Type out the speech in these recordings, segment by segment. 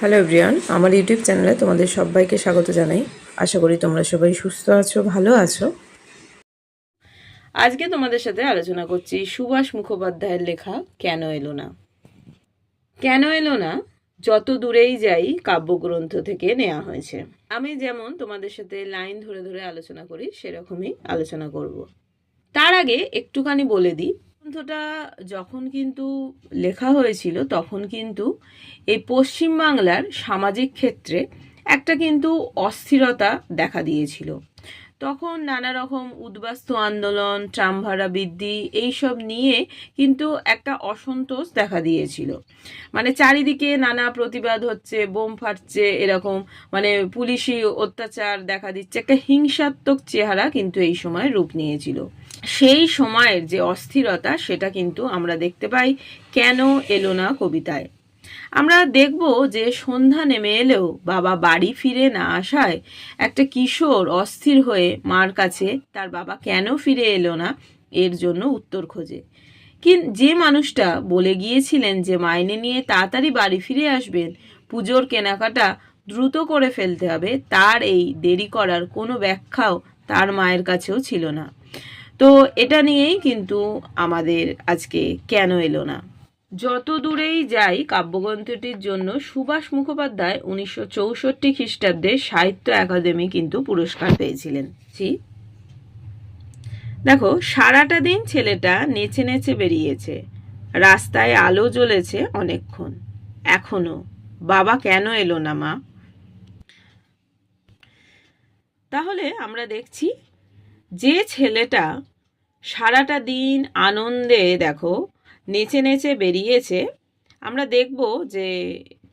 Hello everyone আমার YouTube চ্যানেলে তোমাদের সবাইকে স্বাগত জানাই। আশা করি তোমরা সবাই সুস্থ আছো, ভালো আছো। আজকে তোমাদের সাথে আলোচনা করছি সুভাষ মুখোপাধ্যায়ের লেখা কেন এলো না? কেন এলো না? যত দূরেই যাই কাব্যগ্রন্থ থেকে নেওয়া হয়েছে। আমি যেমন তোমাদের সাথে লাইন ধরে ধরে আলোচনা করি, সেরকমই আলোচনা করব। তার আগে একটুখানি বলে দিই গ্রন্থটা যখন কিন্তু লেখা হয়েছিল, তখন কিন্তু এই পশ্চিমবাংলার সামাজিক ক্ষেত্রে একটা কিন্তু অস্থিরতা দেখা দিয়েছিল। তখন নানা রকম উদ্বাস্তু আন্দোলন ট্রাম ভাড়া বৃদ্ধি, এইসব নিয়ে কিন্তু একটা অসন্তোষ দেখা দিয়েছিল। মানে চারিদিকে নানা প্রতিবাদ হচ্ছে, বোম ফাটছে, এরকম মানে পুলিশি অত্যাচার দেখা দিচ্ছে, একটা হিংসাত্মক চেহারা কিন্তু এই সময় রূপ নিয়েছিল। সেই সময়ের যে অস্থিরতা, সেটা কিন্তু আমরা দেখতে পাই কেন এলো না কবিতায়। আমরা দেখব যে সন্ধ্যা নেমে এলেও বাবা বাড়ি ফিরে না আসায় একটা কিশোর অস্থির হয়ে মার কাছে তার বাবা কেন ফিরে এলো না এর জন্য উত্তর খোঁজে। কিন, যে মানুষটা বলে গিয়েছিলেন যে মাইনে নিয়ে তাড়াতাড়ি বাড়ি ফিরে আসবেন, পুজোর কেনাকাটা দ্রুত করে ফেলতে হবে, তার এই দেরি করার কোনো ব্যাখ্যাও তার মায়ের কাছেও ছিল না। তো এটা নিয়েই কিন্তু আমাদের আজকে কেন এলো না? যত দূরেই যাই কাব্যগ্রন্থটির জন্য সুভাষ মুখোপাধ্যায় উনিশশো চৌষট্টি খ্রিস্টাব্দে সাহিত্য একাডেমি কিন্তু পুরস্কার পেয়েছিলেন। জি। দেখো, সারাটা দিন ছেলেটা নেচে নেচে বেরিয়েছে। রাস্তায় আলো জ্বলেছে অনেকক্ষণ। এখনও বাবা কেন এলো না, মা? তাহলে আমরা দেখছি যে ছেলেটা সারাটা দিন আনন্দে, দেখো, নেচে নেচে বেরিয়েছে। আমরা দেখব যে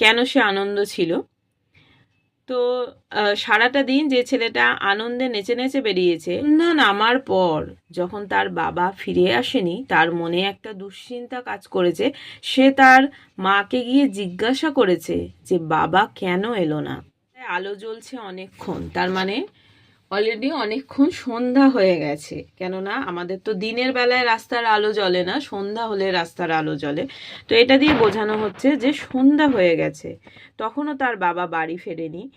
কেন সে আনন্দ ছিল। তো সারাটা দিন যে ছেলেটা আনন্দে নেচে নেচে বেরিয়েছে, না নামার পর, যখন তার বাবা ফিরে আসেনি, তার মনে একটা দুশ্চিন্তা কাজ করেছে। সে তার মাকে গিয়ে জিজ্ঞাসা করেছে যে, বাবা কেন এলো না? আলো জ্বলছে অনেকক্ষণ, তার মানে অলরেডি অনেকক্ষণ সন্ধ্যা হয়ে গেছে। কেননা আমাদের তো দিনের বেলায় রাস্তার আলো জ্বলে না, সন্ধ্যা হলে রাস্তার আলো জ্বলে। তো এটা দিয়ে বোঝানো হচ্ছে যে সন্ধ্যা হয়ে গেছে। তখনও তার বাবা বাড়ি ফেরেনি।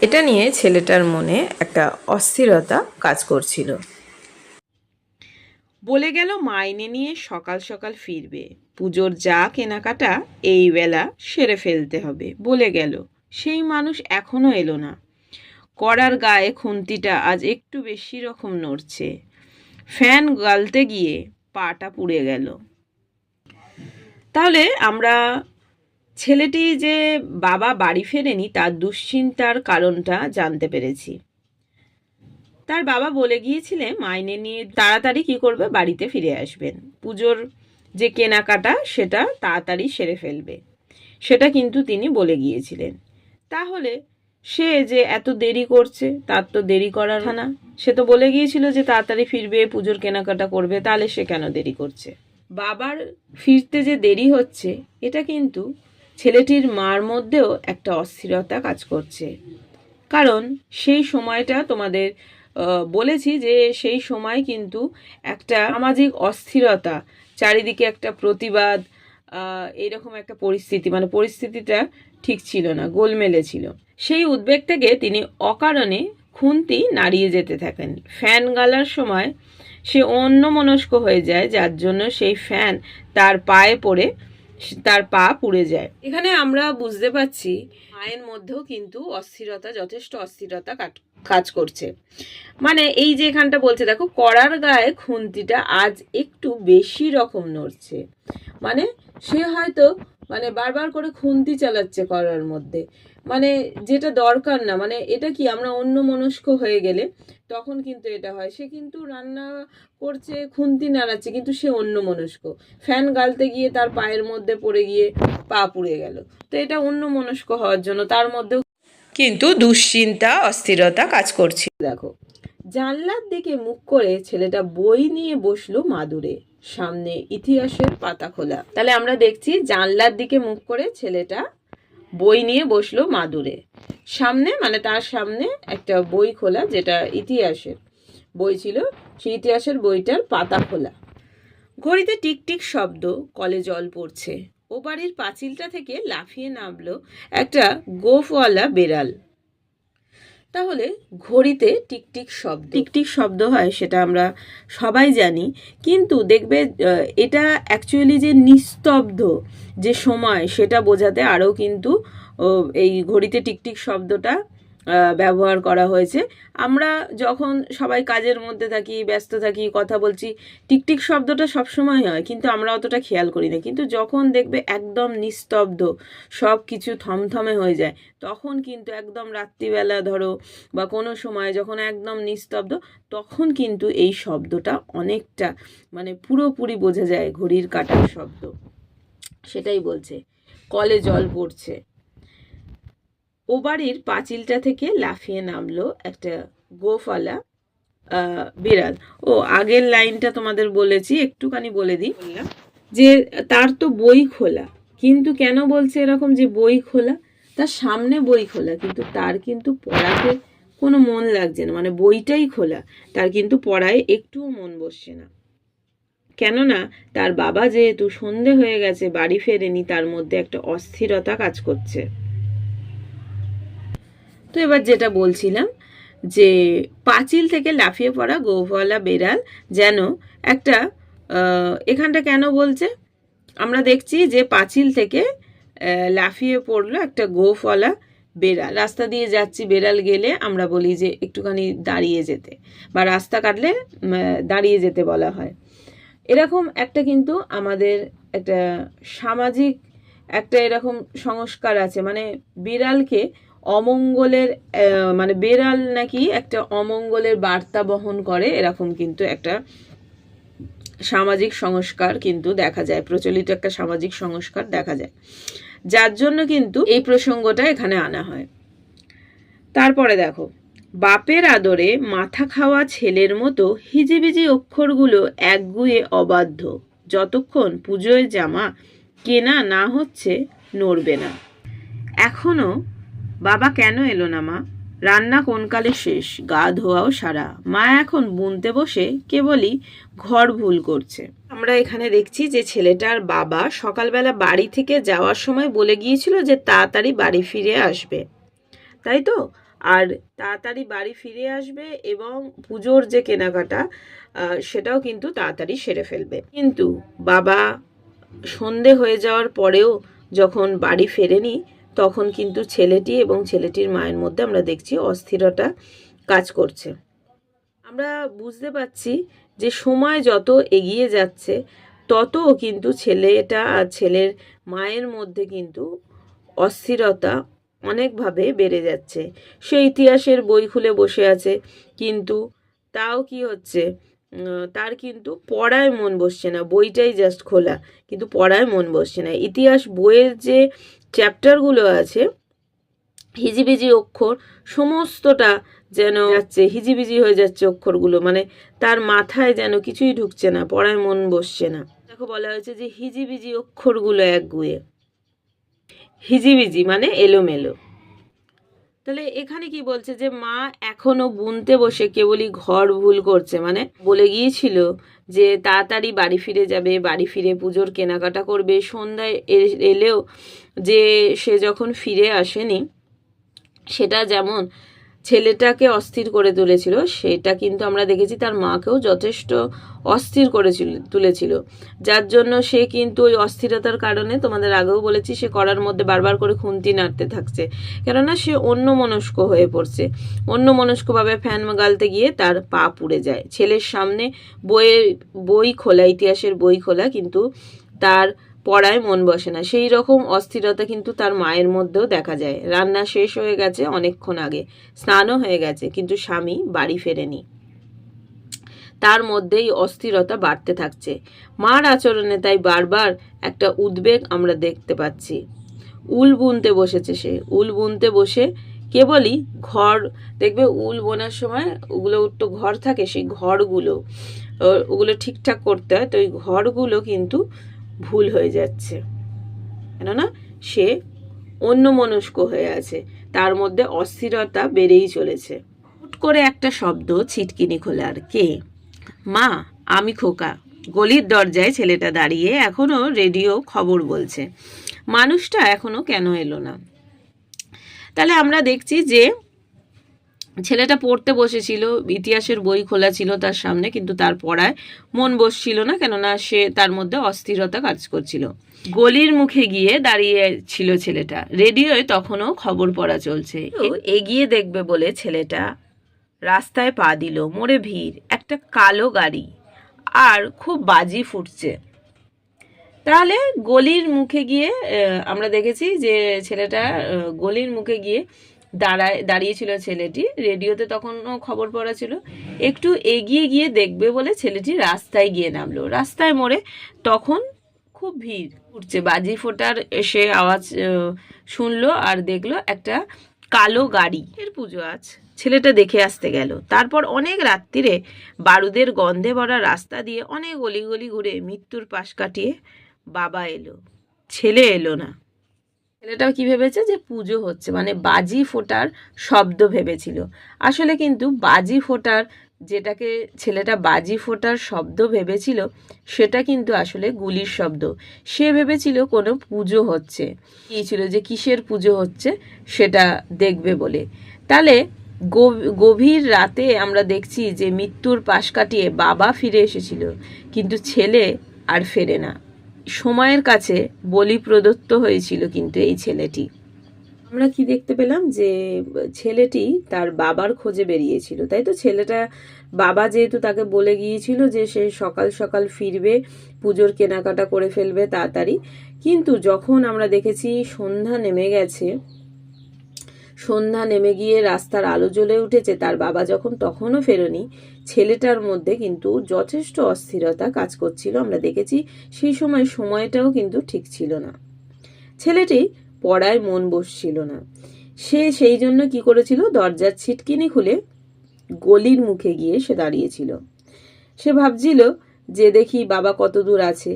এটা নিয়ে ছেলেটার মনে একটা অস্থিরতা কাজ করছিল। বলে গেল মাইনে নিয়ে সকাল সকাল ফিরবে। পুজোর যা কেনাকাটা, এই বেলা সেরে ফেলতে হবে। বলে গেল। সেই মানুষ এখনও এলো না। কড়ার গায়ে খুন্তিটা আজ একটু বেশি রকম নড়ছে। ফ্যান গালতে গিয়ে পাটা পুড়ে গেল। তাহলে আমরা ছেলেটি যে বাবা বাড়ি ফেরেনি, তার দুশ্চিন্তার কারণটা জানতে পেরেছি। তার বাবা বলে গিয়েছিলেন, মাইনে নিয়ে তাড়াতাড়ি কি করবে? বাড়িতে ফিরে আসবেন। পুজোর যে কেনাকাটা, সেটা তাড়াতাড়ি সেরে ফেলবে। সেটা কিন্তু তিনি বলে গিয়েছিলেন। তাহলে সে যে এত দেরি করছে তার তো দেরি করার না সে তো বলে গিয়েছিল যে তাড়াতাড়ি ফিরবে পুজোর কেনাকাটা করবে তাহলে সে কেন দেরি করছে? বাবার ফিরতে যে দেরি হচ্ছে এটা কিন্তু ছেলেটির মার মধ্যেও একটা অস্থিরতা কাজ করছে। কারণ সেই সময়টা তোমাদের বলেছি যে সেই সময় কিন্তু একটা সামাজিক অস্থিরতা চারিদিকে একটা প্রতিবাদ আহ, এইরকম একটা পরিস্থিতি মানে পরিস্থিতিটা ঠিক ছিল না গোলমেলে ছিল। সেই উদ্বেগ থেকে তিনি অকারণে খুন্তি নাড়িয়ে যেতে থাকেন। ফ্যান গালার সময় সে অন্যমনস্ক হয়ে যায়, যার জন্য সেই ফ্যান তার পায়ে পড়ে, তার পা পুড়ে যায়। এখানে আমরা বুঝতে পারছি মায়ের মধ্যেও কিন্তু অস্থিরতা, যথেষ্ট অস্থিরতা কাজ করছে। মানে এই যে এখানটা বলছে, দেখো কড়ার গায়ে খুন্তিটা আজ একটু বেশি রকম নড়ছে। মানে সে হয়তো মানে বারবার করে খুন্তি চালাচ্ছে করার মধ্যে। মানে যেটা দরকার না মানে এটা কি আমরা অন্য মনস্ক হয়ে গেলে তখন কিন্তু এটা হয়। সে কিন্তু রান্না করছে, খুন্তি নাড়াচ্ছে, কিন্তু সে অন্য মনস্ক ফ্যান গালতে গিয়ে তার পায়ের মধ্যে পড়ে গিয়ে পা পুড়ে গেল। তো এটা অন্য মনস্ক হওয়ার জন্য তার মধ্যেও কিন্তু দুশ্চিন্তা, অস্থিরতা কাজ করছিল দেখো, জানলার দিকে মুখ করে ছেলেটা বই নিয়ে বসল মাদুরে। সামনে ইতিহাসের পাতা খোলা। তাহলে আমরা দেখছি জানলার দিকে মুখ করে ছেলেটা বই নিয়ে বসল মাদুরে। সামনে মানে তার সামনে একটা বই খোলা, যেটা ইতিহাসের বই ছিল। সেই ইতিহাসের বইটার পাতা খোলা। ঘড়িতে টিকটিক শব্দ, কলে জল পড়ছে। ও বাড়ির পাঁচিলটা থেকে লাফিয়ে নামলো একটা গোফওয়ালা বেড়াল। তাহলে ঘড়িতে টিকটিক শব্দ। টিকটিক শব্দ হয়, সেটা আমরা সবাই জানি। কিন্তু দেখবে এটা অ্যাকচুয়ালি যে নিস্তব্ধ যে সময়, সেটা বোঝাতে আরও কিন্তু এই ঘড়িতে টিকটিক শব্দটা ব্যবহার করা হয়েছে। আমরা যখন সবাই কাজের মধ্যে থাকি, ব্যস্ত থাকি, কথা বলছি, টিকটিক শব্দটা সবসময় হয়, কিন্তু আমরা অতটা খেয়াল করি না। কিন্তু যখন দেখবে একদম নিস্তব্ধ সব কিছু থমথমে হয়ে যায়, তখন কিন্তু একদম রাত্রিবেলা ধরো বা কোনো সময় যখন একদম নিস্তব্ধ, তখন কিন্তু এই শব্দটা অনেকটা মানে পুরোপুরি বোঝা যায় ঘড়ির কাটার শব্দ। সেটাই বলছে, কলে জল পড়ছে। ও বাড়ির পাঁচিলটা থেকে লাফিয়ে নামলো একটা গোফালা বিড়াল। ও আগের লাইনটা তোমাদের বলেছি একটুখানি বলে দিই। যে তার তো বই খোলা। কিন্তু কেন বলছে এরকম যে বই খোলা? তার সামনে বই খোলা কিন্তু তার কিন্তু পড়াতে কোনো মন লাগছে না। মানে বইটাই খোলা তার কিন্তু পড়ায় একটুও মন বসছে না। কেননা তার বাবা যেহেতু সন্ধে হয়ে গেছে বাড়ি ফেরেনি তার মধ্যে একটা অস্থিরতা কাজ করছে। তো এবার যেটা বলছিলাম যে পাঁচিল থেকে লাফিয়ে পড়া গোফওয়ালা বেড়াল যেন একটা এখানটা কেন বলছে? আমরা দেখছি যে পাঁচিল থেকে লাফিয়ে পড়ল একটা গোফওয়ালা বেড়াল। রাস্তা দিয়ে যাচ্ছি, বেড়াল গেলে আমরা বলি যে একটুখানি দাঁড়িয়ে যেতে বা রাস্তা কাটলে দাঁড়িয়ে যেতে বলা হয়। এরকম একটা কিন্তু আমাদের একটা সামাজিক একটা এরকম সংস্কার আছে। মানে বিড়ালকে অমঙ্গলের মানে বেড়াল নাকি একটা অমঙ্গলের বার্তা বহন করে। এরকম কিন্তু একটা সামাজিক সংস্কার কিন্তু দেখা যায়, প্রচলিত একটা সামাজিক সংস্কার দেখা যায়। যার জন্য কিন্তু এই প্রসঙ্গটা এখানে আনা হয়। তারপরে দেখো, বাপের আদরে মাথা খাওয়া ছেলের মতো হিজিবিজি অক্ষরগুলো একগুয়ে অবাধ্য। যতক্ষণ পুজোয় জামা কেনা না হচ্ছে, নড়বে না। এখনও বাবা কেন এলো না, মা? রান্না কোনকালে শেষ? গা ধোয়াও সারা। মা এখন বুনতে বসে কেবলই ঘর ভুল করছে। আমরা এখানে দেখছি যে ছেলেটার বাবা সকালবেলা বাড়ি থেকে যাওয়ার সময় বলে গিয়েছিল যে তাড়াতাড়ি বাড়ি ফিরে আসবে। তাই তো? আর তাড়াতাড়ি বাড়ি ফিরে আসবে এবং পুজোর যে কেনাকাটা সেটাও কিন্তু তাড়াতাড়ি সেরে ফেলবে। কিন্তু বাবা সন্ধে হয়ে যাওয়ার পরেও যখন বাড়ি ফেরেনি তখন কিন্তু ছেলেটি এবং ছেলেটির মায়ের মধ্যে আমরা দেখছি অস্থিরতা কাজ করছে। আমরা বুঝতে পারছি যে সময় যত এগিয়ে যাচ্ছে, তত কিন্তু ছেলেটা আর ছেলের মায়ের মধ্যে কিন্তু অস্থিরতা অনেকভাবে বেড়ে যাচ্ছে। সে ইতিহাসের বই খুলে বসে আছে, কিন্তু তাও কি হচ্ছে? তার কিন্তু পড়ায় মন বসছে না, বইটাই জাস্ট খোলা, কিন্তু পড়ায় মন বসছে না। ইতিহাস বইয়ের যে চ্যাপ্টারগুলো আছে, হিজিবিজি অক্ষর, সমস্তটা যেন যাচ্ছে, হিজিবিজি হয়ে যাচ্ছে অক্ষরগুলো মানে তার মাথায় যেন কিছুই ঢুকছে না, পড়ায় মন বসছে না। দেখো বলা হয়েছে যে হিজিবিজি অক্ষরগুলো একগুয়ে হিজিবিজি মানে এলোমেলো। তাহলে এখানে কি বলছে যে মা এখনও বুনতে বসে কেবলই ঘর ভুল করছে মানে বলে গিয়েছিল যে তাড়াতাড়ি বাড়ি ফিরে যাবে, বাড়ি ফিরে পুজোর কেনাকাটা করবে, সন্ধ্যায় এলেও যে সে যখন ফিরে আসেনি, সেটা যেমন ছেলেটাকে অস্থির করে তুলেছিল, সেটা কিন্তু আমরা দেখেছি তার মাকেও যথেষ্ট অস্থির করেছিল তুলেছিল। যার জন্য সে কিন্তু ওই অস্থিরতার কারণে, তোমাদের আগেও বলেছি, সে করার মধ্যে বারবার করে খুন্তি নাড়তে থাকছে। কেননা সে অন্য মনস্ক হয়ে পড়ছে। অন্য মনস্কভাবে ফ্যান গালতে গিয়ে তার পা পুড়ে যায়। ছেলের সামনে বইয়ের বই খোলা, ইতিহাসের বই খোলা, কিন্তু তার পড়ায় মন বসে না। সেই রকম অস্থিরতা কিন্তু তার মায়ের মধ্যেও দেখা যায়। রান্না শেষ হয়ে গেছে অনেকক্ষণ আগে। স্নানও হয়ে গেছে, কিন্তু স্বামী বাড়ি ফেরেনি। তার মধ্যেই অস্থিরতা বাড়তে থাকছে। মার আচরণে তাই বারবার একটা উদ্বেগ আমরা দেখতে পাচ্ছি। উল বুনতে বসেছে সে। উল বুনতে বসে কেবলই ঘর, দেখবে উল বোনার সময় ওগুলো একটু ঘর থাকে, সেই ঘরগুলো, ওগুলো ঠিকঠাক করতে হয়। তো ওই ঘরগুলো কিন্তু ভুল হয়ে যাচ্ছে। কেননা সে অন্য মনস্ক হয়ে আছে। তার মধ্যে অস্থিরতা বেড়েই চলেছে। হুট করে একটা শব্দ ছিটকিনি খোলার কে? মা, আমি খোকা। গলির দরজায় ছেলেটা দাঁড়িয়ে এখনও রেডিও খবর বলছে। মানুষটা এখনও কেন এলো না? তাহলে আমরা দেখছি যে ছেলেটা পড়তে বসেছিল, ইতিহাসের বই খোলা ছিল তার সামনে, কিন্তু তার পড়ায় মন বসছিল না, কেননা সে তার মধ্যে অস্থিরতা কাজ করছিল। গলির মুখে গিয়ে দাঁড়িয়ে ছিল ছেলেটা। রেডিওয়ে তখনও খবর পড়া চলছে। এগিয়ে দেখবে বলে ছেলেটা রাস্তায় পা দিল মোড়ে ভিড়, একটা কালো গাড়ি, আর খুব বাজি ফুটছে। তাহলে গলির মুখে গিয়ে আমরা দেখেছি যে ছেলেটা গলির মুখে গিয়ে দাঁড়ায়, দাঁড়িয়েছিল ছেলেটি। রেডিওতে তখনও খবর পড়া ছিল, একটু এগিয়ে গিয়ে দেখবে বলে ছেলেটি রাস্তায় গিয়ে নামলো। রাস্তায় মোড়ে তখন খুব ভিড়, উঠছে। বাজি ফোটার এসে আওয়াজ শুনলো আর দেখল একটা কালো গাড়ি। এর পুজো আজ। ছেলেটা দেখে আসতে গেল। তারপর অনেক রাত্রিরে বারুদের গন্ধে ভরা রাস্তা দিয়ে অনেক গলি গলি ঘুরে মৃত্যুর পাশ কাটিয়ে বাবা এলো। ছেলে এলো না। ছেলেটাও কি ভেবেছে যে পুজো হচ্ছে? মানে বাজি ফোটার শব্দ ভেবেছিল। আসলে কিন্তু বাজি ফোটার যেটাকে ছেলেটা বাজি ফোটার শব্দ ভেবেছিল, সেটা কিন্তু আসলে গুলির শব্দ। সে ভেবেছিল কোনো পুজো হচ্ছে। কি ছিল যে কিসের পুজো হচ্ছে সেটা দেখবে বলে। তাহলে গভ- গভীর রাতে আমরা দেখছি যে মৃত্যুর পাশ কাটিয়ে বাবা ফিরে এসেছিল। কিন্তু ছেলে আর ফেরে না। সময়ের কাছে বলি প্রদত্ত হয়েছিল কিন্তু এই ছেলেটি। আমরা কি দেখতে পেলাম যে ছেলেটি তার বাবার খোঁজে বেরিয়েছিল। তাই তো ছেলেটা, বাবা যেহেতু তাকে বলে গিয়েছিল যে সে সকাল সকাল ফিরবে, পুজোর কেনাকাটা করে ফেলবে তাড়াতাড়ি। কিন্তু যখন আমরা দেখেছি সন্ধ্যা নেমে গেছে, সন্ধ্যা নেমে গিয়ে রাস্তার আলো জ্বলে উঠেছে, তার বাবা যখন তখনও ফেরেনি ছেলেটার মধ্যে কিন্তু যথেষ্ট অস্থিরতা কাজ করছিল, আমরা দেখেছি সেই সময় সময়টাও কিন্তু ঠিক ছিল না। ছেলেটি পড়ায় মন বসছিল না। সে সেই জন্য কি করেছিল? দরজার ছিটকিনি খুলে গলির মুখে গিয়ে সে দাঁড়িয়েছিল। সে ভাবছিল যে দেখি বাবা কত দূর আছে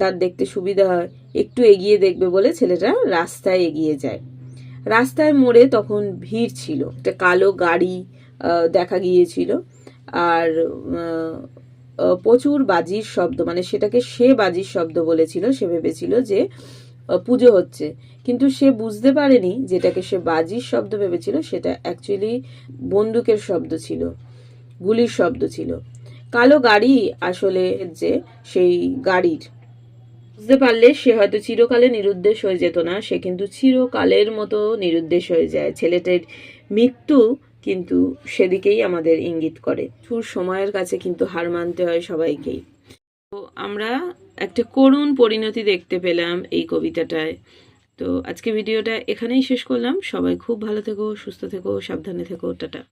তার দেখতে সুবিধা হয়, একটু এগিয়ে দেখবে বলে ছেলেটা রাস্তায় এগিয়ে যায়। রাস্তায় মোড়ে তখন ভিড় ছিল, একটা কালো গাড়ি দেখা গিয়েছিল। আর প্রচুর বাজির শব্দ মানে সেটাকে সে বাজির শব্দ বলেছিল, সে ভেবেছিল যে পুজো হচ্ছে। কিন্তু সে বুঝতে পারেনি যেটাকে সে বাজির শব্দ ভেবেছিল, সেটা অ্যাকচুয়ালি বন্দুকের শব্দ ছিল, গুলির শব্দ ছিল। কালো গাড়ি আসলে যে সেই গাড়ির। বুঝতে পারলে সে হয়তো চিরকালে নিরুদ্দেশ হয়ে যেত না, সে কিন্তু চিরকালের মতো নিরুদ্দেশ হয়ে যায়। ছেলেটার মৃত্যু কিন্তু সেদিকেই আমাদের ইঙ্গিত করে। সুর সময়ের কাছে কিন্তু হার মানতে হয় সবাইকেই। তো আমরা একটা করুণ পরিণতি দেখতে পেলাম এই কবিতাটায়। তো আজকে ভিডিওটা এখানেই শেষ করলাম। সবাই খুব ভালো থেকো, সুস্থ থেকো, সাবধানে থেকো। টাটা।